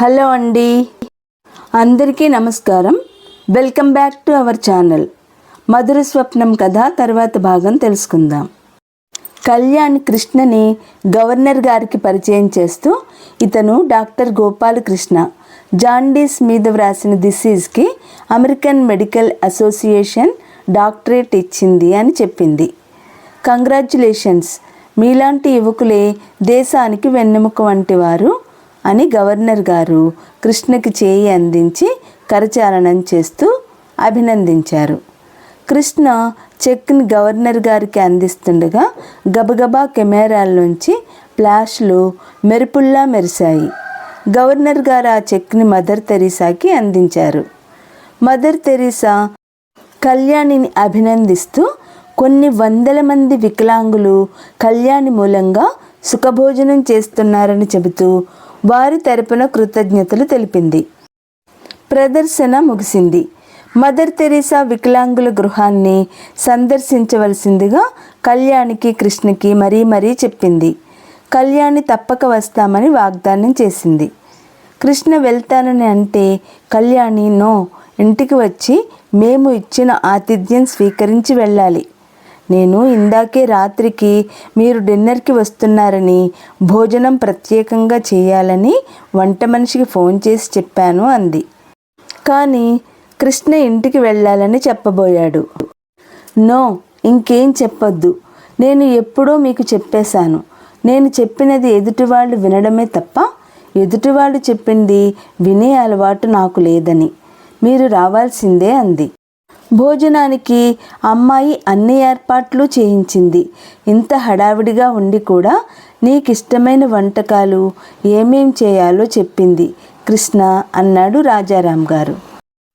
Hello అండి. అందరికీ నమస్కారం. Welcome back to our channel. మధుర స్వప్నం కథ తర్వాత భాగం తెలుసుకుందాం. కళ్యాణ్ కృష్ణని గవర్నర్ గారికి పరిచయం చేస్తూ ఇతను డాక్టర్ గోపాలకృష్ణ జాండీస్ మీద వ్రాసిన డిసీజ్కి అమెరికన్ మెడికల్ అసోసియేషన్ డాక్టరేట్ ఇచ్చింది అని చెప్పింది. కంగ్రాచ్యులేషన్స్ మీలాంటి యువకులే దేశానికి వెన్నెముక వంటి వారు అని గవర్నర్ గారు కృష్ణకి చేయి అందించి కరచాలనం చేస్తూ అభినందించారు. కృష్ణ చెక్ని గవర్నర్ గారికి అందిస్తుండగా గబగబా కెమెరాల్లోంచి ఫ్లాష్లు మెరుపుల్లా మెరిశాయి. గవర్నర్ గారు ఆ చెక్ని మదర్ తెరీసాకి అందించారు. మదర్ తెరీసా కళ్యాణిని అభినందిస్తూ కొన్ని వందల మంది వికలాంగులు కళ్యాణి మూలంగా సుఖభోజనం చేస్తున్నారని చెబుతూ వారి తరపున కృతజ్ఞతలు తెలిపింది. ప్రదర్శన ముగిసింది. మదర్ తెరీసా వికలాంగుల గృహాన్ని సందర్శించవలసిందిగా కళ్యాణికి కృష్ణకి మరీ మరీ చెప్పింది. కళ్యాణి తప్పక వస్తామని వాగ్దానం చేసింది. కృష్ణ వెళ్తానని అంటే కళ్యాణి నో ఇంటికి వచ్చి మేము ఇచ్చిన ఆతిథ్యం స్వీకరించి వెళ్ళాలి. నేను ఇందాకే రాత్రికి మీరు డిన్నర్కి వస్తున్నారని భోజనం ప్రత్యేకంగా చేయాలని వంట మనిషికి ఫోన్ చేసి చెప్పాను అంది. కానీ కృష్ణ ఇంటికి వెళ్ళాలని చెప్పబోయాడు. నో ఇంకేం చెప్పొద్దు. నేను ఎప్పుడో మీకు చెప్పేశాను. నేను చెప్పినది ఎదుటివాళ్ళు వినడమే తప్ప ఎదుటివాళ్ళు చెప్పింది వినే అలవాటు నాకు లేదని. మీరు రావాల్సిందే అంది. భోజనానికి అమ్మాయి అన్ని ఏర్పాట్లు చేయించింది. ఇంత హడావిడిగా ఉండి కూడా నీకిష్టమైన వంటకాలు ఏమేం చేయాలో చెప్పింది. కృష్ణ అన్నాడు రాజారాం గారు.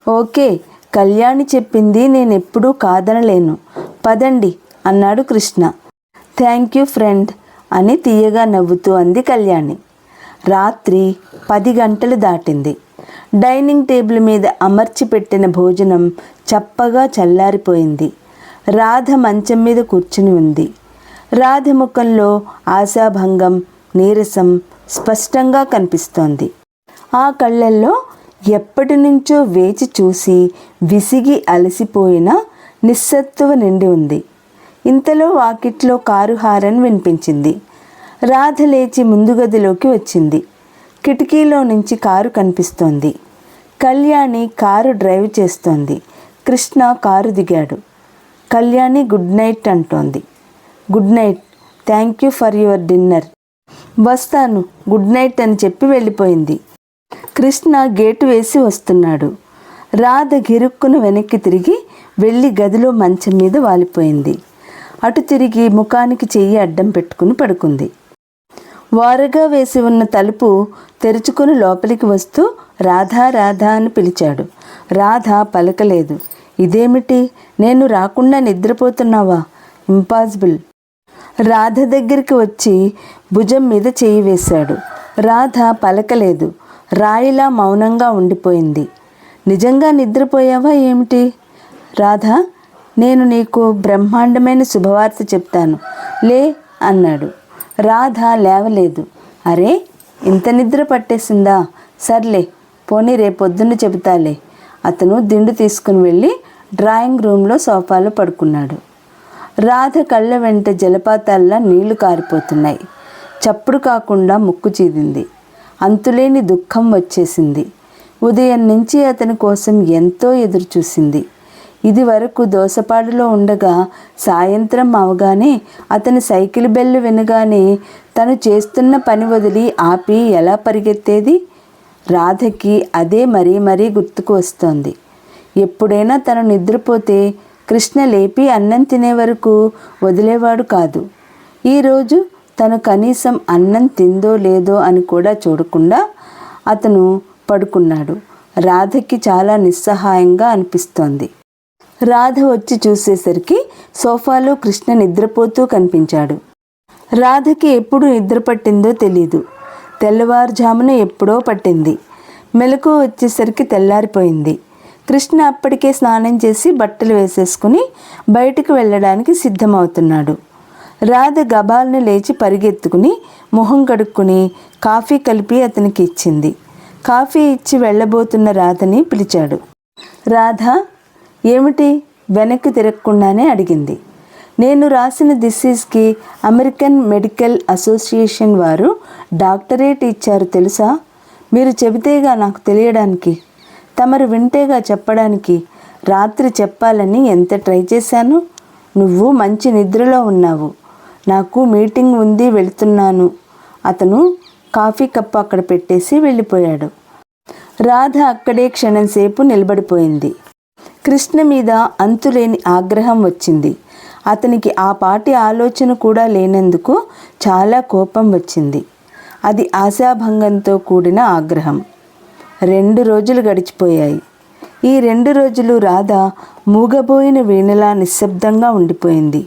ఓకే కళ్యాణి చెప్పింది నేను ఎప్పుడూ కాదనలేను. పదండి అన్నాడు కృష్ణ. థ్యాంక్ యూ ఫ్రెండ్ అని తీయగా నవ్వుతూ అంది కళ్యాణి. రాత్రి పది గంటలు దాటింది. డైనింగ్ టేబుల్ మీద అమర్చి పెట్టిన భోజనం చప్పగా చల్లారిపోయింది. రాధ మంచం మీద కూర్చుని ఉంది. రాధ ముఖంలో ఆశాభంగం నీరసం స్పష్టంగా కనిపిస్తోంది. ఆ కళ్ళల్లో ఎప్పటి నుంచో వేచి చూసి విసిగి అలసిపోయిన నిస్సత్తువ నిండి ఉంది. ఇంతలో వాకిట్లో కారు హారన్ వినిపించింది. రాధ లేచి ముందు గదిలోకి వచ్చింది. కిటికీలో నుంచి కారు కనిపిస్తోంది. కళ్యాణి కారు డ్రైవ్ చేస్తోంది. కృష్ణ కారు దిగాడు. కళ్యాణి గుడ్ నైట్ అంటోంది. Good night thank you for your dinner. వస్తాను గుడ్ నైట్ అని చెప్పి వెళ్ళిపోయింది. కృష్ణ గేటు వేసి వస్తున్నాడు. రాధ గిరుక్కును వెనక్కి తిరిగి వెళ్ళి గదిలో మంచం మీద వాలిపోయింది. అటు తిరిగి ముఖానికి చెయ్యి అడ్డం పెట్టుకుని పడుకుంది. వారగా వేసి ఉన్న తలుపు తెరుచుకుని లోపలికి వస్తూ రాధా రాధా అని పిలిచాడు. రాధ పలకలేదు. ఇదేమిటి? నేను రాకుండా నిద్రపోతున్నావా? ఇంపాసిబుల్. రాధ దగ్గరికి వచ్చి భుజం మీద చేయి వేశాడు. రాధ పలకలేదు. రాయిలా మౌనంగా ఉండిపోయింది. నిజంగా నిద్రపోయావా? ఏమిటి? రాధ నేను నీకు బ్రహ్మాండమైన శుభవార్త చెప్తాను. లే అన్నాడు. రాధ లేవలేదు. అరే ఇంత నిద్ర పట్టేసిందా? సర్లే పోనీ రేపొద్దున్న చెబుతాలే. అతను దిండు తీసుకుని వెళ్ళి డ్రాయింగ్ రూమ్లో సోఫాలో పడుకున్నాడు. రాధ కళ్ళ వెంట జలపాతాల్లా నీళ్ళు కారిపోతున్నాయి. చప్పుడు కాకుండా ముక్కు చీదింది. అంతులేని దుఃఖం వచ్చేసింది. ఉదయం నుంచి అతని కోసం ఎంతో ఎదురుచూసింది. ఇది వరకు దోసపాడులో ఉండగా సాయంత్రం అవగానే అతని సైకిల్ బెల్లు వినగానే తను చేస్తున్న పని వదిలి ఆపి ఎలా పరిగెత్తేది? రాధకి అదే మరీ మరీ గుర్తుకు వస్తోంది. ఎప్పుడైనా తను నిద్రపోతే కృష్ణ లేపి అన్నం తినే వరకు వదిలేవాడు కాదు. ఈరోజు తను కనీసం అన్నం తిందో లేదో అని కూడా చూడకుండా అతను పడుకున్నాడు. రాధకి చాలా నిస్సహాయంగా అనిపిస్తోంది. రాధ వచ్చి చూసేసరికి సోఫాలో కృష్ణ నిద్రపోతూ కనిపించాడు. రాధకి ఎప్పుడు నిద్ర పట్టిందో తెలీదు. తెల్లవారుజామున ఎప్పుడో పట్టింది. మెలకు వచ్చేసరికి తెల్లారిపోయింది. కృష్ణ అప్పటికే స్నానం చేసి బట్టలు వేసేసుకుని బయటకు వెళ్ళడానికి సిద్ధమవుతున్నాడు. రాధ గబాల్ని లేచి పరిగెత్తుకుని మొహం కడుక్కుని కాఫీ కలిపి అతనికి ఇచ్చింది. కాఫీ ఇచ్చి వెళ్ళబోతున్న రాధని పిలిచాడు. రాధ ఏమిటి? వెనక్కి తిరగకుండానే అడిగింది. నేను రాసిన దిస్సీస్కి అమెరికన్ మెడికల్ అసోసియేషన్ వారు డాక్టరేట్ ఇచ్చారు తెలుసా? మీరు చెబితేగా నాకు తెలియడానికి తమరు వింటేగా చెప్పడానికి రాత్రి చెప్పాలని ఎంత ట్రై చేశాను? నువ్వు మంచి నిద్రలో ఉన్నావు. నాకు మీటింగ్ ఉంది వెళుతున్నాను. అతను కాఫీ కప్పు అక్కడ పెట్టేసి వెళ్ళిపోయాడు. రాధ అక్కడే క్షణంసేపు నిలబడిపోయింది. కృష్ణ మీద అంతులేని ఆగ్రహం వచ్చింది. అతనికి ఆ పాటి ఆలోచన కూడా లేనందుకు చాలా కోపం వచ్చింది. అది ఆశాభంగంతో కూడిన ఆగ్రహం. రెండు రోజులు గడిచిపోయాయి. ఈ రెండు రోజులు రాధ మూగబోయిన వీణలా నిశ్శబ్దంగా ఉండిపోయింది.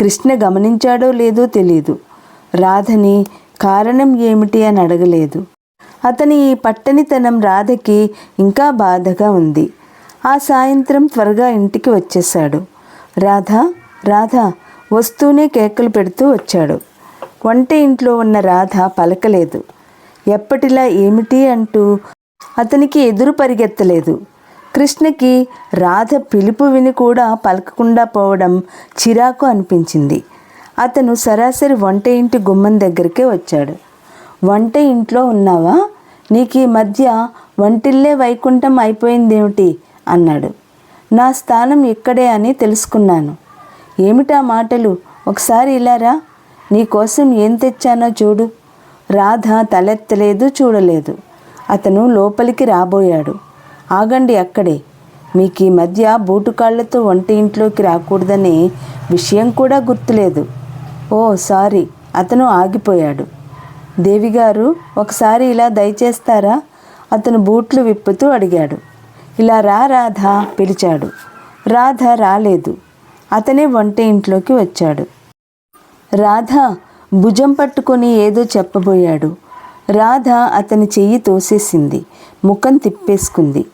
కృష్ణ గమనించాడో లేదో తెలియదు రాధని కారణం ఏమిటి అని అడగలేదు. అతని ఈ పట్టనితనం రాధకి ఇంకా బాధగా ఉంది. ఆ సాయంత్రం త్వరగా ఇంటికి వచ్చేశాడు. రాధ రాధ వస్తూనే కేకలు పెడుతూ వచ్చాడు. వంట ఇంట్లో ఉన్న రాధ పలకలేదు. ఎప్పటిలా ఏమిటి అంటూ అతనికి ఎదురు పరిగెత్తలేదు. కృష్ణకి రాధ పిలుపు విని కూడా పలకకుండా పోవడం చిరాకు అనిపించింది. అతను సరాసరి వంట ఇంటి గుమ్మం దగ్గరికే వచ్చాడు. వంట ఇంట్లో ఉన్నావా? నీకు ఈ మధ్య వంటిల్లే వైకుంఠం అయిపోయిందేమిటి? అన్నాడు. నా స్థానం ఇక్కడే అని తెలుసుకున్నాను. ఏమిటా మాటలు? ఒకసారి ఇలారా నీకోసం ఏం తెచ్చానో చూడు. రాధ తలెత్తలేదు చూడలేదు. అతను లోపలికి రాబోయాడు. ఆగండి అక్కడే. మీకు ఈ మధ్య బూటుకాళ్ళతో వంట ఇంట్లోకి రాకూడదనే విషయం కూడా గుర్తులేదు. Oh sorry. అతను ఆగిపోయాడు. దేవిగారు ఒకసారి ఇలా దయచేస్తారా? అతను బూట్లు విప్పుతూ అడిగాడు. ఇలా రా రాధ పిలిచాడు. రాధ రాలేదు. అతనే వంట ఇంట్లోకి వచ్చాడు. రాధ భుజం పట్టుకొని ఏదో చెప్పబోయాడు. రాధ అతని చెయ్యి తోసేసింది. ముఖం తిప్పేసుకుంది.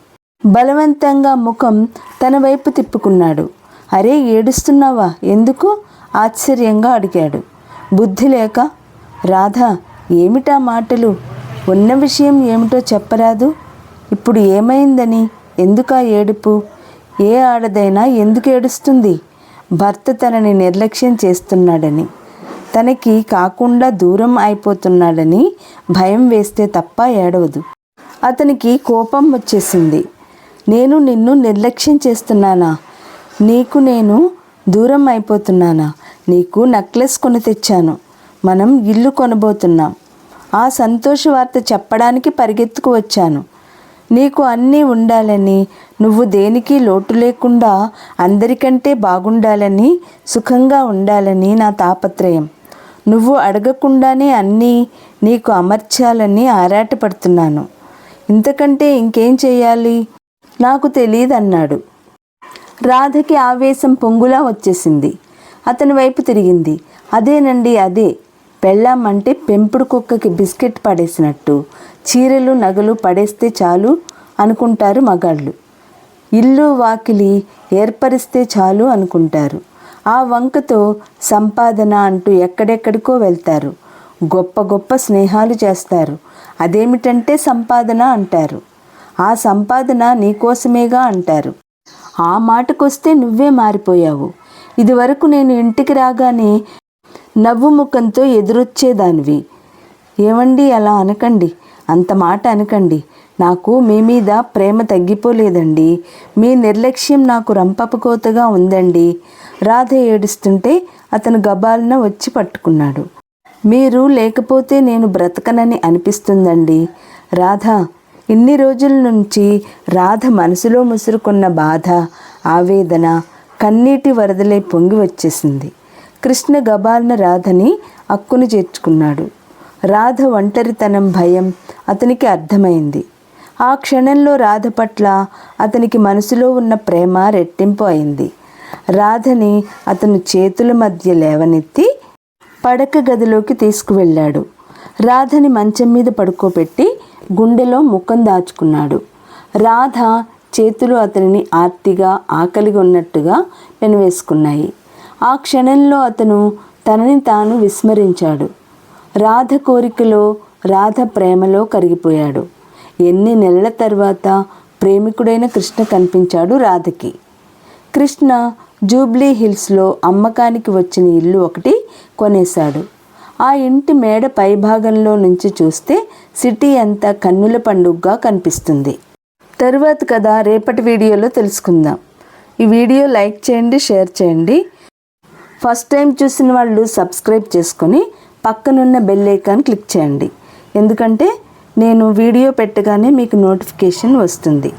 బలవంతంగా ముఖం తన వైపు తిప్పుకున్నాడు. అరే ఏడుస్తున్నావా? ఎందుకు? ఆశ్చర్యంగా అడిగాడు. బుద్ధి లేక రాధ ఏమిటా మాటలు? ఉన్న విషయం ఏమిటో చెప్పరాదు? ఇప్పుడు ఏమైందని? ఎందుకా ఏడుపు? ఏ ఆడదైనా ఎందుకు ఏడుస్తుంది? భర్త తనని నిర్లక్ష్యం చేస్తున్నాడని తనకి కాకుండా దూరం అయిపోతున్నాడని భయం వేస్తే తప్ప ఏడవదు. అతనికి కోపం వచ్చేసింది. నేను నిన్ను నిర్లక్ష్యం చేస్తున్నానా? నీకు నేను దూరం అయిపోతున్నానా? నీకు నెక్లెస్ కొని తెచ్చాను. మనం ఇల్లు కొనబోతున్నాం. ఆ సంతోష వార్త చెప్పడానికి పరిగెత్తుకు వచ్చాను. నీకు అన్నీ ఉండాలని నువ్వు దేనికి లోటు లేకుండా అందరికంటే బాగుండాలని సుఖంగా ఉండాలని నా తాపత్రయం. నువ్వు అడగకుండానే అన్నీ నీకు అమర్చాలని ఆరాటపడుతున్నాను. ఇంతకంటే ఇంకేం చేయాలి? నాకు తెలియదన్నాడు రాధకి ఆవేశం పొంగులా వచ్చేసింది. అతని వైపు తిరిగింది. అదేనండి అదే. పెళ్ళామంటే పెంపుడు కుక్కకి బిస్కెట్ పడేసినట్టు. చీరలు నగలు పడేస్తే చాలు అనుకుంటారు మగాళ్ళు. ఇల్లు వాకిలి ఏర్పరిస్తే చాలు అనుకుంటారు. ఆ వంకతో సంపాదన అంటూ ఎక్కడెక్కడికో వెళ్తారు. గొప్ప గొప్ప స్నేహాలు చేస్తారు. అదేమిటంటే సంపాదన అంటారు. ఆ సంపాదన నీకోసమేగా అంటారు. ఆ మాటకొస్తే నువ్వే మారిపోయావు. ఇదివరకు నేను ఇంటికి రాగానే నవ్వు ముఖంతో ఎదురొచ్చేదానివి. ఏమండి అలా అనకండి? అంత మాట అనకండి. నాకు మీ మీద ప్రేమ తగ్గిపోలేదండి. మీ నిర్లక్ష్యం నాకు రంపపకోతగా ఉందండి. రాధ ఏడుస్తుంటే అతను గబాలన వచ్చి పట్టుకున్నాడు. మీరు లేకపోతే నేను బ్రతకనని అనిపిస్తుందండి. రాధ ఇన్ని రోజుల నుంచి రాధ మనసులో ముసురుకున్న బాధ ఆవేదన కన్నీటి వరదలై పొంగి వచ్చేసింది. కృష్ణ గబాలన రాధని అక్కును చేర్చుకున్నాడు. రాధ ఒంటరితనం భయం అతనికి అర్థమైంది. ఆ క్షణంలో రాధ పట్ల అతనికి మనసులో ఉన్న ప్రేమ రెట్టింపు అయింది. రాధని అతను చేతుల మధ్య లేవనెత్తి పడక గదిలోకి తీసుకువెళ్ళాడు. రాధని మంచం మీద పడుకోబెట్టి గుండెలో ముఖం దాచుకున్నాడు. రాధ చేతులు అతనిని ఆర్తిగా ఆకలిగా ఉన్నట్టుగా పెనవేసుకున్నాయి. ఆ క్షణంలో అతను తనని తాను విస్మరించాడు. రాధ కోరికలో రాధ ప్రేమలో కరిగిపోయాడు. ఎన్ని నెలల తర్వాత ప్రేమికుడైన కృష్ణ కనిపించాడు రాధకి. కృష్ణ జూబ్లీ హిల్స్లో అమ్మకానికి వచ్చిన ఇల్లు ఒకటి కొనేశాడు. ఆ ఇంటి మేడ పైభాగంలో నుంచి చూస్తే సిటీ అంతా కన్నుల పండుగగా కనిపిస్తుంది. తరువాత కథ రేపటి వీడియోలో తెలుసుకుందాం. ఈ వీడియో లైక్ చేయండి షేర్ చేయండి. ఫస్ట్ టైం చూసిన వాళ్ళు సబ్స్క్రైబ్ చేసుకొని పక్కనున్న బెల్ ఐకాన్ క్లిక్ చేయండి. ఎందుకంటే నేను వీడియో పెట్టగానే మీకు నోటిఫికేషన్ వస్తుంది.